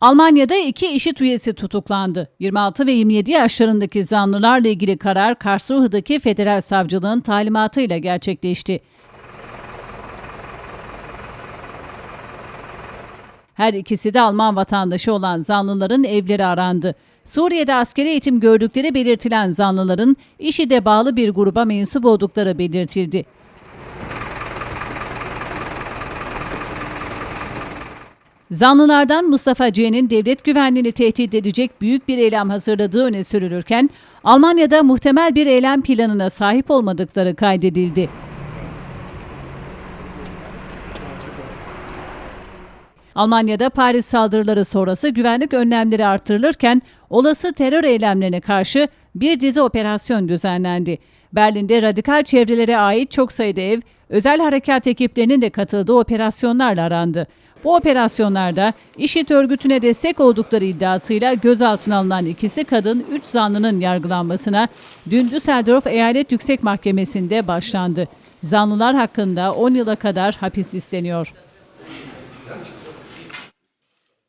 Almanya'da iki IŞİD üyesi tutuklandı. 26 ve 27 yaşlarındaki zanlılarla ilgili karar Karlsruhe'daki federal savcılığın talimatıyla gerçekleşti. Her ikisi de Alman vatandaşı olan zanlıların evleri arandı. Suriye'de askeri eğitim gördükleri belirtilen zanlıların IŞİD'e bağlı bir gruba mensup oldukları belirtildi. Zanlılardan Mustafa C'nin devlet güvenliğini tehdit edecek büyük bir eylem hazırladığı öne sürülürken, Almanya'da muhtemel bir eylem planına sahip olmadıkları kaydedildi. Almanya'da Paris saldırıları sonrası güvenlik önlemleri artırılırken olası terör eylemlerine karşı bir dizi operasyon düzenlendi. Berlin'de radikal çevrelere ait çok sayıda ev, özel harekat ekiplerinin de katıldığı operasyonlarla arandı. Bu operasyonlarda IŞİD örgütüne destek oldukları iddiasıyla gözaltına alınan ikisi kadın 3 zanlının yargılanmasına dün Düsseldorf Eyalet Yüksek Mahkemesi'nde başlandı. Zanlılar hakkında 10 yıla kadar hapis isteniyor.